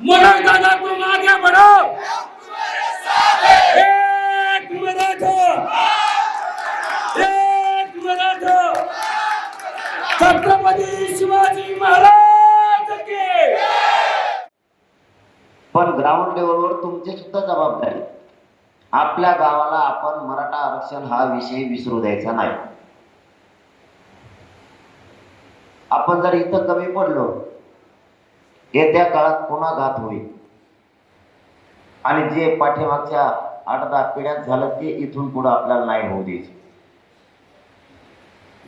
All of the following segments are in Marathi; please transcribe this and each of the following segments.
मगर दादा तुम आगे बढ़ो एक मराठा. एक मराठा. छत्रपती शिवाजी महाराज के. पण ग्राउंड लेवलवर तुमची सुद्धा जबाबदारी. आपल्या गावाला आपण मराठा आरक्षण हा विषय विसरू द्यायचा नाही. आपण जर इथं कमी पडलो येत्या काळात पुन्हा घात होईल. आणि जे पाठीमागच्या आठ दहा पिढ्यात झालं ते इथून पुढे आपल्याला नाही होऊ द्यायचं.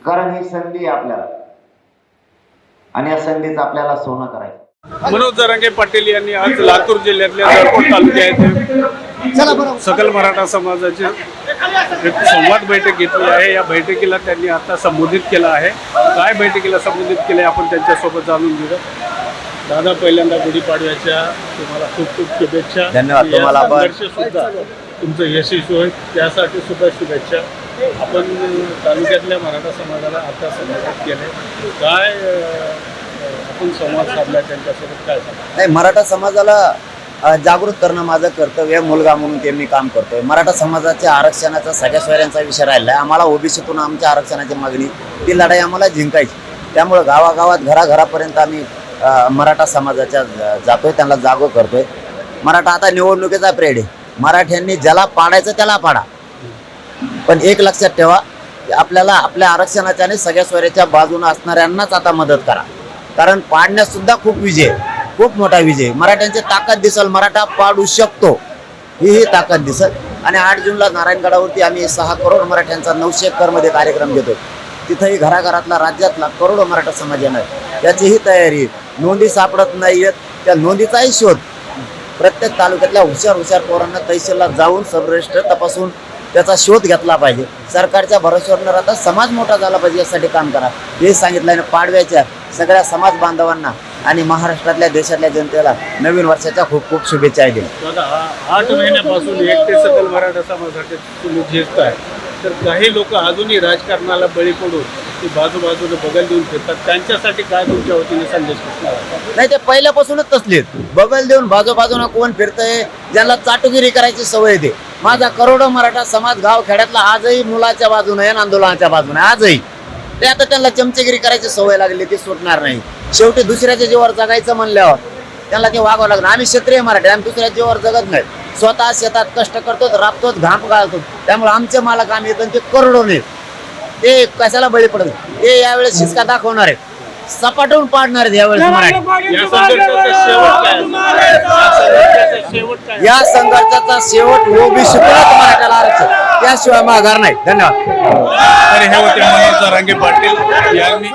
कारण ही संधी आपल्याला. आणि या संधीच आपल्याला सोनं करायचं. मनोज जरांगे पाटील यांनी आज लातूर जिल्ह्यातल्या जळकोट तालुक्यात सकल मराठा समाजाची एक संवाद बैठक घेतली आहे. या बैठकीला त्यांनी आता संबोधित केलं आहे. काय बैठकीला संबोधित केले आपण त्यांच्यासोबत जाणून घेऊ दादा पहिल्यांदा गुढीपाडव्याच्या तुम्हाला खूप खूप शुभेच्छा. धन्यवाद. तुम्हाला सुद्धा तुमचं यशस्वी होईल. त्यासाठी सुद्धा शुभेच्छा. आपण तालुक्यातल्या मराठा समाजाला आता संबोधित केले काय अं, आपण संवाद साधला त्यांच्यासोबत? काय सांगा नाही मराठा समाजाला अ, जागृत करणं माझं कर्तव्य आहे. मुलगा म्हणून ते मी काम करतोय. मराठा समाजाच्या आरक्षणाचा सगळ्या सोयऱ्यांचा विषय राहिला आहे. आम्हाला ओबीसीतून आमच्या आरक्षणाची मागणी ती लढाई आम्हाला जिंकायची. त्यामुळं गावागावात घराघरापर्यंत आम्ही मराठा समाजाच्या जातोय त्यांना जागो करतोय. मराठा आता निवडणुकीचा प्रेड आहे. मराठ्यांनी ज्याला पाडायचं त्याला पाडा. पण एक लक्षात ठेवा आपल्याला आपल्या आरक्षणाच्या आणि सगळ्या स्वऱ्याच्या बाजूने असणाऱ्यांनाच आता मदत करा. कारण पाडण्यात सुद्धा खूप विजय आहे. खूप मोठा विजय आहे. मराठ्यांची ताकद दिसल मराठा पाडू शकतो. ही ही ताकद दिसल. आणि आठ जूनला नारायणगडावरती आम्ही सहा करोड मराठ्यांचा नऊशे मध्ये कार्यक्रम घेतो तिथंही घराघरातला राज्यातला करोडो मराठा समाज येणार याचीही तयारी आहे. नोंदी सापडत नाहीयेत. त्या नोंदीचाही शोध प्रत्येक तालुक्यातल्या हुशार हुशार पोरांना तहसीलला जाऊन सर्वश्रेष्ठ तपासून त्याचा शोध घेतला पाहिजे. सरकारच्या भरोश्यावर न राहता समाज मोठा झाला पाहिजे यासाठी काम करा. हे सांगितलं पाडव्याच्या सगळ्या समाज बांधवांना आणि महाराष्ट्रातल्या देशातल्या जनतेला नवीन वर्षाच्या खूप खूप शुभेच्छा आहे आठ महिन्यापासून एक ते सकल मराठा समाजासाठी तुम्ही झेलत तर काही लोक अजूनही राजकारणाला बळी पडून ते बाजूबाजूला बगल देऊन फिरतात. त्यांच्यासाठी काय तुमच्या वतीने संदेश असणार नाही ते पहिल्यापासूनच तसलेत बगल देऊन बाजूबाजूनं कोण फिरतंय ज्यांना चाटुगिरी करायची सवय येते माझा करोडो मराठा समाज गाव खेड्यातला आजही मुलाच्या बाजूने आहे आणि आंदोलनाच्या बाजूने आजही. ते आता त्यांना चमचेगिरी करायची सवय लागली ती सुटणार नाही. शेवटी दुसऱ्याच्या जीवावर जगायचं म्हणल्यावर त्यांना ते वागावं लागणार. आम्ही क्षेत्रीय मराठी आम्ही दुसऱ्या जीवावर जगत नाही. स्वतः शेतात कष्ट करतो राबतोच घाम घालतो त्यामुळे आमचे मालक आम्ही येतो आणि ते करोडो नाहीत ते कशाला बळी पडत ते यावेळेस शिस्का दाखवणार आहेत. सपाटून पाडणार आहेत यावेळेस मराठी. या संघर्षाचा शेवट काय? असेल? या संघर्षाचा शेवट काय? या संघर्षाचा शेवट ओबीसी मराठ्याला आरक्षण. त्याशिवाय माघार नाही. धन्यवाद. तर हे होते मनोज जरांगे पाटील यांनी